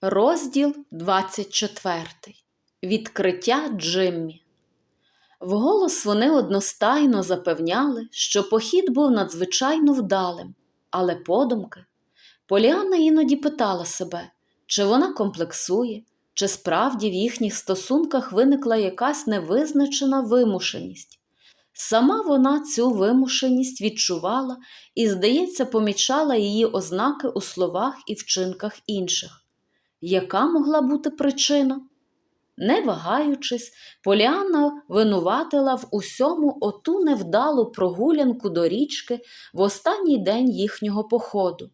Розділ 24. Відкриття Джиммі. Вголос вони одностайно запевняли, що похід був надзвичайно вдалим, але подумки. Поліанна іноді питала себе, чи вона комплексує, чи справді в їхніх стосунках виникла якась невизначена вимушеність. Сама вона цю вимушеність відчувала і, здається, помічала її ознаки у словах і вчинках інших. Яка могла бути причина? Не вагаючись, Поліанна винуватила в усьому оту невдалу прогулянку до річки в останній день їхнього походу.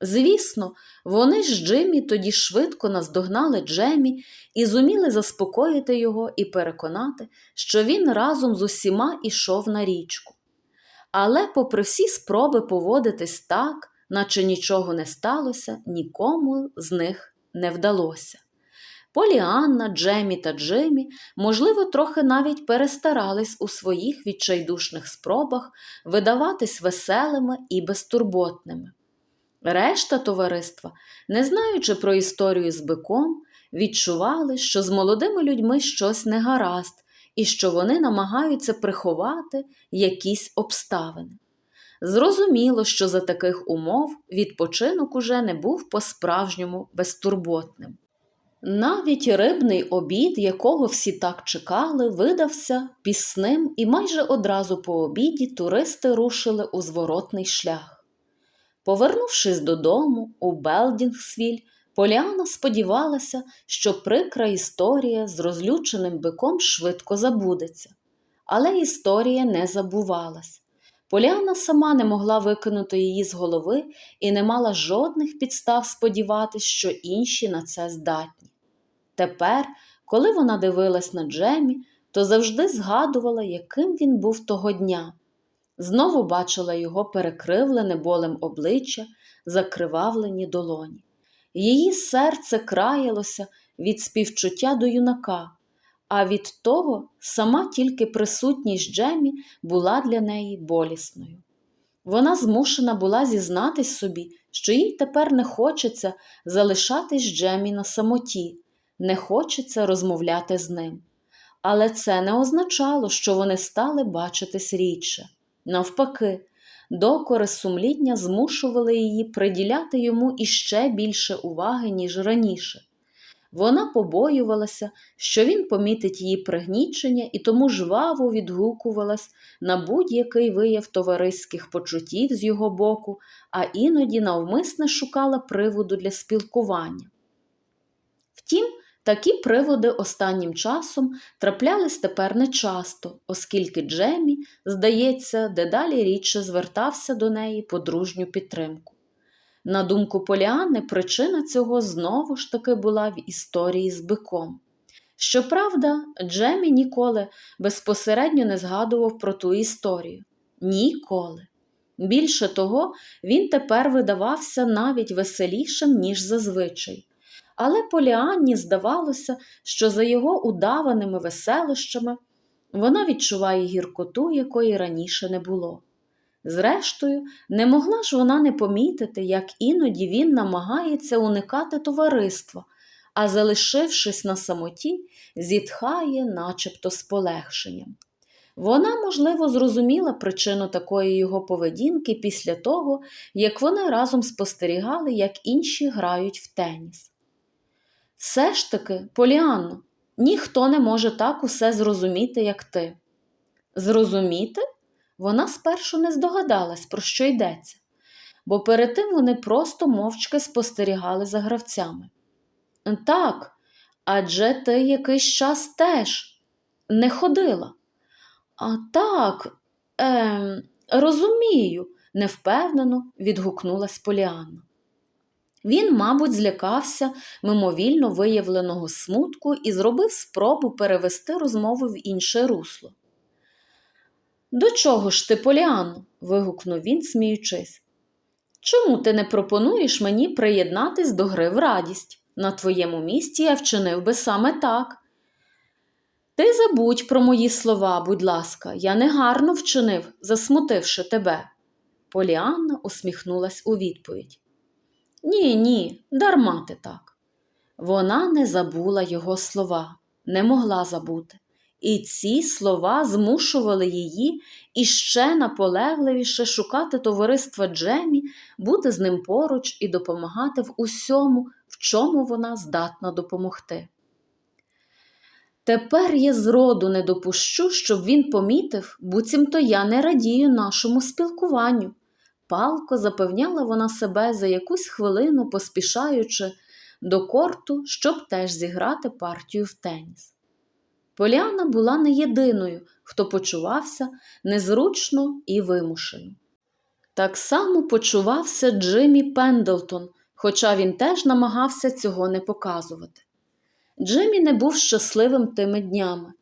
Звісно, вони з Джиммі тоді швидко наздогнали Джемі і зуміли заспокоїти його і переконати, що він разом з усіма ішов на річку. Але, попри всі спроби поводитись так, наче нічого не сталося, нікому з них не вдалося. Поліанна, Джемі та Джиммі, можливо, трохи навіть перестарались у своїх відчайдушних спробах видаватись веселими і безтурботними. Решта товариства, не знаючи про історію з биком, відчували, що з молодими людьми щось негаразд і що вони намагаються приховати якісь обставини. Зрозуміло, що за таких умов відпочинок уже не був по-справжньому безтурботним. Навіть рибний обід, якого всі так чекали, видався пісним, і майже одразу по обіді туристи рушили у зворотний шлях. Повернувшись додому у Белдінгсвіль, Поліана сподівалася, що прикра історія з розлюченим биком швидко забудеться. Але історія не забувалась. Поліана сама не могла викинути її з голови і не мала жодних підстав сподіватися, що інші на це здатні. Тепер, коли вона дивилась на Джемі, то завжди згадувала, яким він був того дня. Знову бачила його перекривлене болем обличчя, закривавлені долоні. Її серце краялося від співчуття до юнака, а від того сама тільки присутність Джемі була для неї болісною. Вона змушена була зізнатись собі, що їй тепер не хочеться залишатись Джемі на самоті, не хочеться розмовляти з ним. Але це не означало, що вони стали бачитись рідше. Навпаки, докори сумління змушували її приділяти йому іще більше уваги, ніж раніше. Вона побоювалася, що він помітить її пригнічення і тому жваво відгукувалась на будь-який вияв товариських почуттів з його боку, а іноді навмисне шукала приводу для спілкування. Втім, такі приводи останнім часом траплялись тепер нечасто, оскільки Джемі, здається, дедалі рідше звертався до неї по дружню підтримку. На думку Поліани, причина цього знову ж таки була в історії з биком. Щоправда, Джемі ніколи безпосередньо не згадував про ту історію. Ніколи. Більше того, він тепер видавався навіть веселішим, ніж зазвичай. Але Поліанні здавалося, що за його удаваними веселощами вона відчуває гіркоту, якої раніше не було. Зрештою, не могла ж вона не помітити, як іноді він намагається уникати товариства, а, залишившись на самоті, зітхає, начебто з полегшенням. Вона, можливо, зрозуміла причину такої його поведінки після того, як вони разом спостерігали, як інші грають в теніс. Все ж таки, Поліанно, ніхто не може так усе зрозуміти, як ти. Зрозуміти? Вона спершу не здогадалась, про що йдеться, бо перед тим вони просто мовчки спостерігали за гравцями. Так, адже ти якийсь час теж не ходила. А так, ем, розумію, невпевнено відгукнулась Поліанна. Він, мабуть, злякався мимовільно виявленого смутку і зробив спробу перевести розмову в інше русло. До чого ж ти, Поліанно? вигукнув він, сміючись. Чому ти не пропонуєш мені приєднатись до гри в радість? На твоєму місці я вчинив би саме так. Ти забудь про мої слова, будь ласка, я негарно вчинив, засмутивши тебе. Поліанна усміхнулась у відповідь. Ні, ні, дарма ти так. Вона не забула його слова, не могла забути. І ці слова змушували її іще наполегливіше шукати товариства Джемі, бути з ним поруч і допомагати в усьому, в чому вона здатна допомогти. Тепер я зроду не допущу, щоб він помітив, буцімто я не радію нашому спілкуванню. Палко запевняла вона себе за якусь хвилину, поспішаючи до корту, щоб теж зіграти партію в теніс. Поліана була не єдиною, хто почувався незручно і вимушено. Так само почувався Джиммі Пендлтон, хоча він теж намагався цього не показувати. Джиммі не був щасливим тими днями.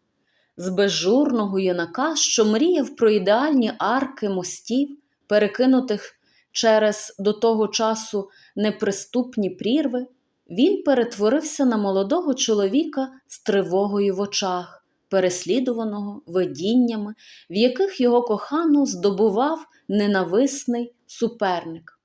З безжурного юнака, що мріяв про ідеальні арки мостів, перекинутих через до того часу неприступні прірви, він перетворився на молодого чоловіка з тривогою в очах, переслідуваного видіннями, в яких його кохану здобував ненависний суперник.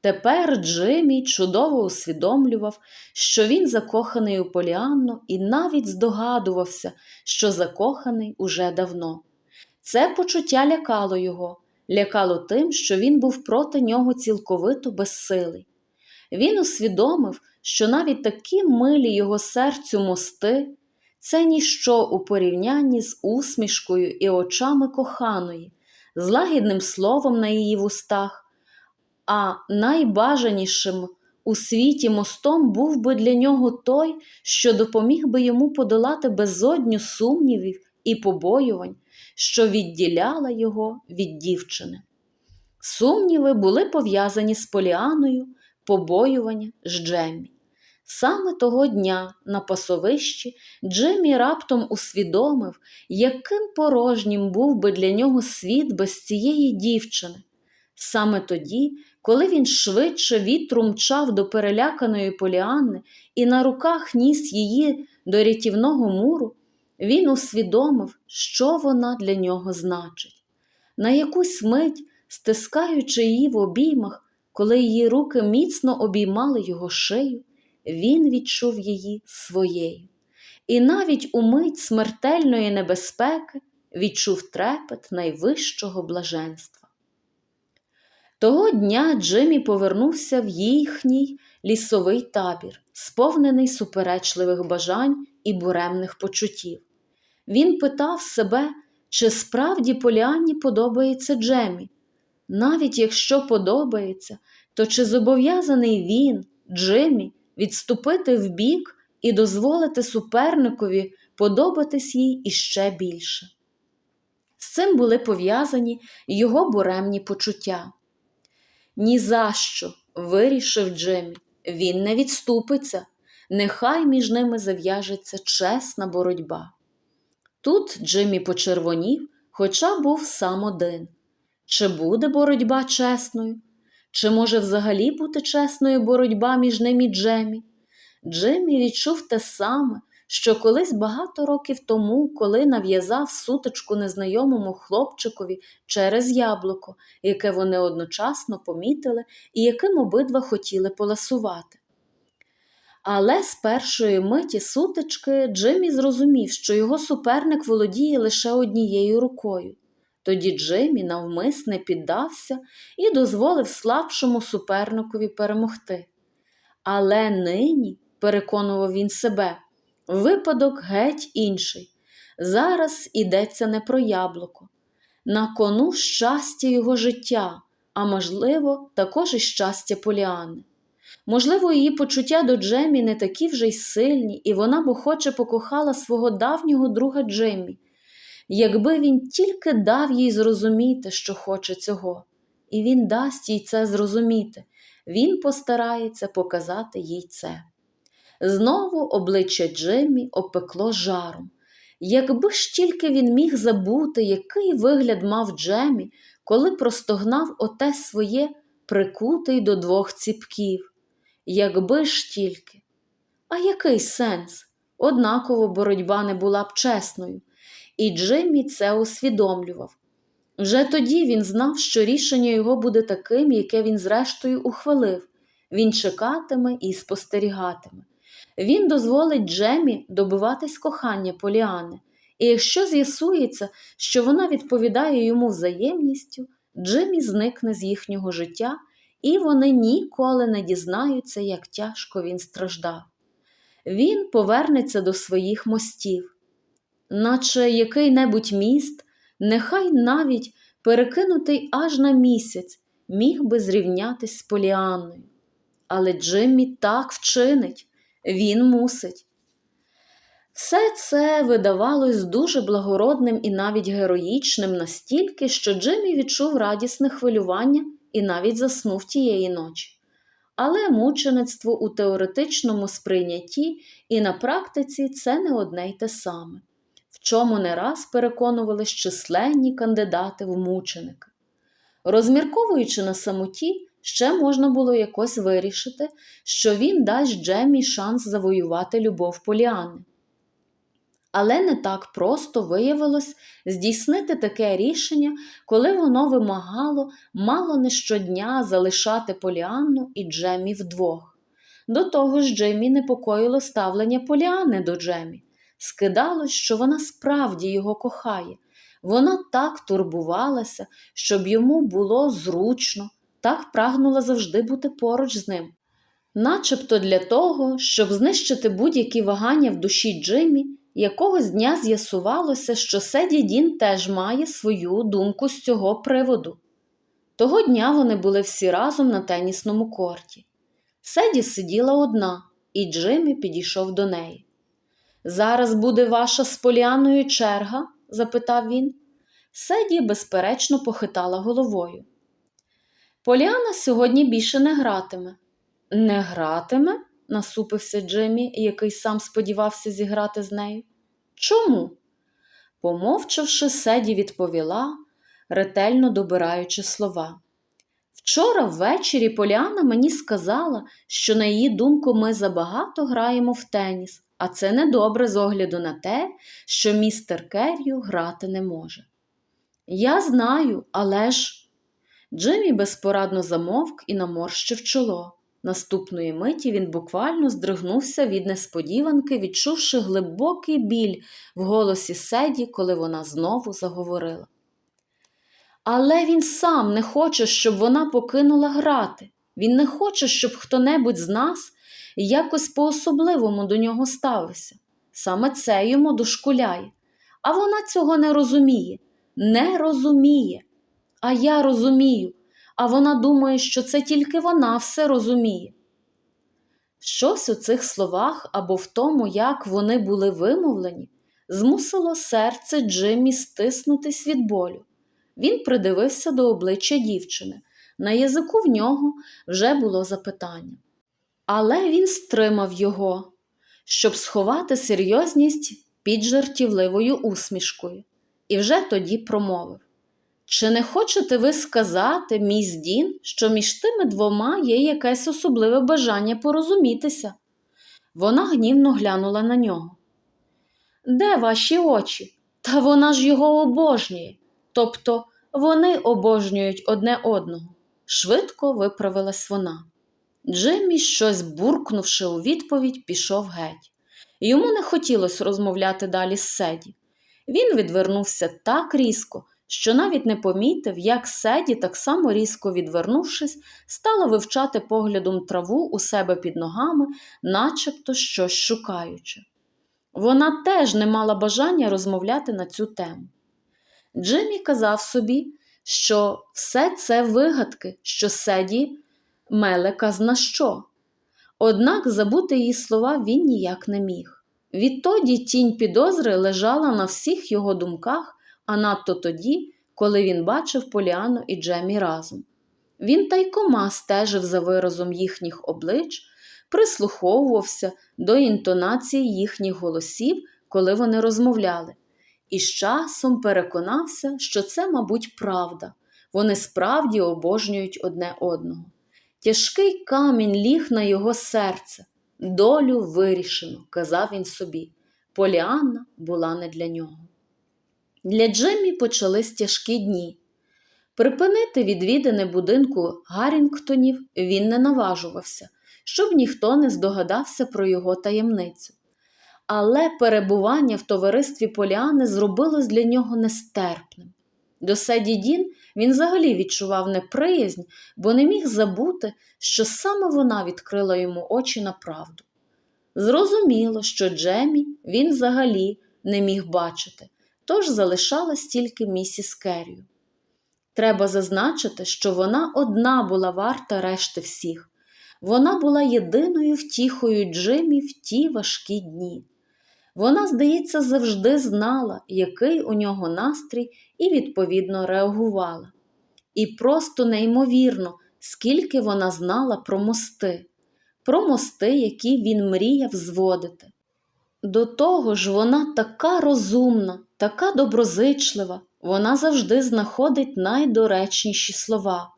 Тепер Джиммі чудово усвідомлював, що він закоханий у Поліанну і навіть здогадувався, що закоханий уже давно. Це почуття лякало його, лякало тим, що він був проти нього цілковито безсилий. Він усвідомив, що навіть такі милі його серцю мости це ніщо у порівнянні з усмішкою і очами коханої, з лагідним словом на її вустах, а найбажанішим у світі мостом був би для нього той, що допоміг би йому подолати безодню сумнівів і побоювань, що відділяла його від дівчини. Сумніви були пов'язані з Поліаною, побоювання з Джеммі. Саме того дня на пасовищі Джеммі раптом усвідомив, яким порожнім був би для нього світ без цієї дівчини. Саме тоді, коли він швидше вітру мчав до переляканої Поліанни і на руках ніс її до рятівного муру, він усвідомив, що вона для нього значить. На якусь мить, стискаючи її в обіймах, коли її руки міцно обіймали його шию, він відчув її своєю. І навіть у мить смертельної небезпеки відчув трепет найвищого блаженства. Того дня Джиммі повернувся в їхній лісовий табір, сповнений суперечливих бажань і буремних почуттів. Він питав себе, чи справді Поліанні подобається Джемі. Навіть якщо подобається, то чи зобов'язаний він, Джиммі, відступити вбік і дозволити суперникові подобатись їй іще більше? З цим були пов'язані його буремні почуття. Ні за що, вирішив Джиммі, він не відступиться, нехай між ними зав'яжеться чесна боротьба. Тут Джиммі почервонів, хоча був сам один. Чи буде боротьба чесною? Чи може взагалі бути чесною боротьба між ним і Джемі? Джиммі відчув те саме, що колись багато років тому, коли нав'язав сутичку незнайомому хлопчикові через яблуко, яке вони одночасно помітили і яким обидва хотіли поласувати. Але з першої миті сутички Джиммі зрозумів, що його суперник володіє лише однією рукою. Тоді Джиммі навмисне піддався і дозволив слабшому суперникові перемогти. Але нині, переконував він себе, випадок геть інший. Зараз ідеться не про яблуко. На кону щастя його життя, а можливо, також і щастя Поліани. Можливо, її почуття до Джемі не такі вже й сильні, і вона б охоче покохала свого давнього друга Джемі, якби він тільки дав їй зрозуміти, що хоче цього, і він дасть їй це зрозуміти, він постарається показати їй це. Знову обличчя Джемі опекло жаром. Якби ж тільки він міг забути, який вигляд мав Джемі, коли простогнав оте своє прикутий до двох ціпків. Якби ж тільки. А який сенс? Однаково боротьба не була б чесною, і Джиммі це усвідомлював. Вже тоді він знав, що рішення його буде таким, яке він зрештою ухвалив. Він чекатиме і спостерігатиме. Він дозволить Джемі добиватись кохання Поліани, і якщо з'ясується, що вона відповідає йому взаємністю, Джемі зникне з їхнього життя, і вони ніколи не дізнаються, як тяжко він страждав. Він повернеться до своїх мостів, наче який-небудь міст, нехай навіть перекинутий аж на місяць, міг би зрівнятись з Поліанною. Але Джиммі так вчинить, він мусить. Все це видавалось дуже благородним і навіть героїчним настільки, що Джиммі відчув радісне хвилювання і навіть заснув тієї ночі. Але мучеництво у теоретичному сприйнятті і на практиці це не одне й те саме, чому не раз переконувались численні кандидати в мученики. Розмірковуючи на самоті, ще можна було якось вирішити, що він дасть Джемі шанс завоювати любов Поліани. Але не так просто виявилось здійснити таке рішення, коли воно вимагало мало не щодня залишати Поліанну і Джемі вдвох. До того ж, Джемі непокоїло ставлення Поліани до Джемі. Скидалось, що вона справді його кохає. Вона так турбувалася, щоб йому було зручно, так прагнула завжди бути поруч з ним. Начебто для того, щоб знищити будь-які вагання в душі Джиммі, якогось дня з'ясувалося, що Седі Дін теж має свою думку з цього приводу. Того дня вони були всі разом на тенісному корті. Седі сиділа одна, і Джиммі підійшов до неї. Зараз буде ваша з Поліаною черга? запитав він. Седі безперечно похитала головою. Поліана сьогодні більше не гратиме. Не гратиме? насупився Джиммі, який сам сподівався зіграти з нею. Чому? Помовчавши, Седі відповіла, ретельно добираючи слова. Вчора ввечері Поліана мені сказала, що, на її думку, ми забагато граємо в теніс, а це недобре з огляду на те, що містер Керрю грати не може. Я знаю, але ж. Джиммі безпорадно замовк і наморщив чоло. Наступної миті він буквально здригнувся від несподіванки, відчувши глибокий біль в голосі Седі, коли вона знову заговорила. Але він сам не хоче, щоб вона покинула грати. Він не хоче, щоб хто-небудь з нас якось по-особливому до нього ставився. Саме це йому дошкуляє. А вона цього не розуміє, не розуміє. А я розумію, а вона думає, що це тільки вона все розуміє. Щось у цих словах або в тому, як вони були вимовлені, змусило серце Джиммі стиснутись від болю. Він придивився до обличчя дівчини. На язику в нього вже було запитання. Але він стримав його, щоб сховати серйозність під жартівливою усмішкою, і вже тоді промовив Чи не хочете ви сказати, міс Дін, що між тими двома є якесь особливе бажання порозумітися? Вона гнівно глянула на нього. Де ваші очі? Та вона ж його обожнює. Тобто вони обожнюють одне одного. Швидко виправилась вона. Джиммі, щось буркнувши у відповідь, пішов геть. Йому не хотілося розмовляти далі з Седі. Він відвернувся так різко, що навіть не помітив, як Седі, так само різко відвернувшись, стала вивчати поглядом траву у себе під ногами, начебто щось шукаючи. Вона теж не мала бажання розмовляти на цю тему. Джиммі казав собі, що все це вигадки, що Седі меле казна що. Однак забути її слова він ніяк не міг. Відтоді тінь підозри лежала на всіх його думках, а надто тоді, коли він бачив Поліану і Джемі разом. Він тайкома стежив за виразом їхніх облич, прислуховувався до інтонації їхніх голосів, коли вони розмовляли, і з часом переконався, що це, мабуть, правда. Вони справді обожнюють одне одного. Тяжкий камінь ліг на його серце. Долю вирішено, казав він собі. Поліанна була не для нього. Для Джеммі почались тяжкі дні. Припинити відвідини будинку Гаррінгтонів він не наважувався, щоб ніхто не здогадався про його таємницю. Але перебування в товаристві Поліани зробилось для нього нестерпним. До Седі Дін він взагалі відчував неприязнь, бо не міг забути, що саме вона відкрила йому очі на правду. Зрозуміло, що Джемі він взагалі не міг бачити, тож залишалась тільки місіс Керрію. Треба зазначити, що вона одна була варта решти всіх. Вона була єдиною втіхою Джимі в ті важкі дні. Вона, здається, завжди знала, який у нього настрій, і відповідно реагувала. І просто неймовірно, скільки вона знала про мости, про мости, які він мріяв зводити. До того ж, вона така розумна, така доброзичлива, вона завжди знаходить найдоречніші слова.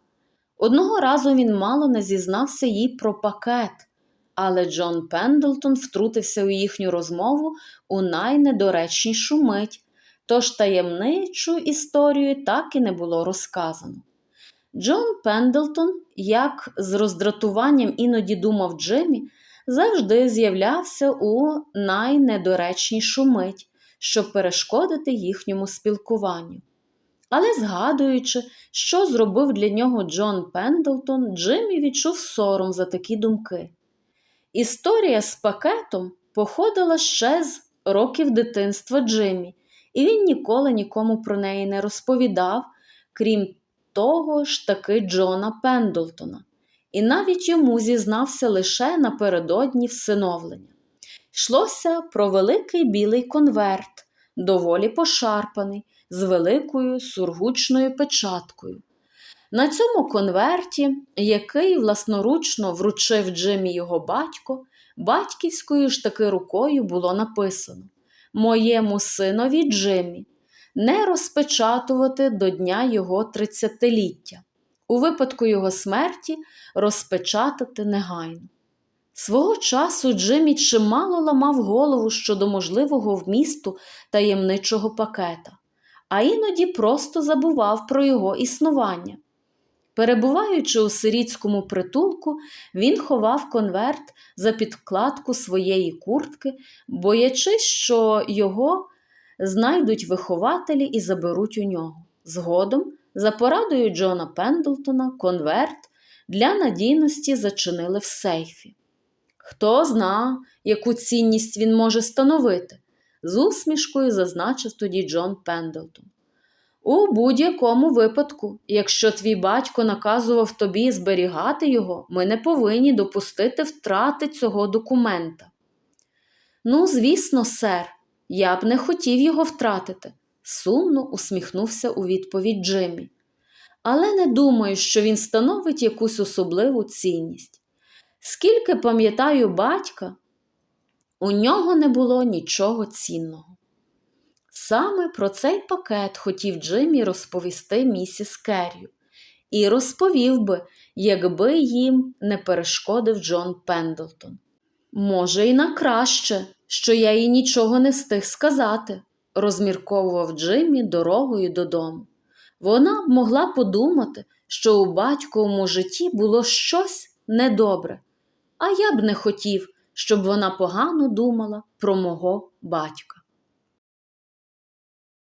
Одного разу він мало не зізнався їй про пакет, але Джон Пендлтон втрутився у їхню розмову у найнедоречнішу мить, тож таємничу історію так і не було розказано. Джон Пендлтон, як з роздратуванням іноді думав Джиммі, завжди з'являвся у найнедоречнішу мить, щоб перешкодити їхньому спілкуванню. Але згадуючи, що зробив для нього Джон Пендлтон, Джиммі відчув сором за такі думки. Історія з пакетом походила ще з років дитинства Джиммі, і він ніколи нікому про неї не розповідав, крім того ж таки Джона Пендлтона, і навіть йому зізнався лише напередодні всиновлення. Йшлося про великий білий конверт, доволі пошарпаний, з великою сургучною печаткою. На цьому конверті, який власноручно вручив Джимі його батько, батьківською ж таки рукою було написано Моєму синові Джимі не розпечатувати до дня його тридцятиліття. У випадку його смерті розпечатати негайно. Свого часу Джиммі чимало ламав голову щодо можливого вмісту таємничого пакета, а іноді просто забував про його існування. Перебуваючи у сирітському притулку, він ховав конверт за підкладку своєї куртки, боячись, що його знайдуть вихователі і заберуть у нього. Згодом, за порадою Джона Пендлтона, конверт для надійності зачинили в сейфі. Хто зна, яку цінність він може становити, з усмішкою зазначив тоді Джон Пендлтон. У будь-якому випадку, якщо твій батько наказував тобі зберігати його, ми не повинні допустити втрати цього документа. Ну, звісно, сер, я б не хотів його втратити, сумно усміхнувся у відповідь Джиммі. Але не думаю, що він становить якусь особливу цінність. Скільки пам'ятаю батька, у нього не було нічого цінного. Саме про цей пакет хотів Джиммі розповісти місіс Керрю, і розповів би, якби їм не перешкодив Джон Пендлтон. Може, і на краще, що я їй нічого не встиг сказати, розмірковував Джиммі дорогою додому. Вона б могла подумати, що у батьковому житті було щось недобре, а я б не хотів, щоб вона погано думала про мого батька.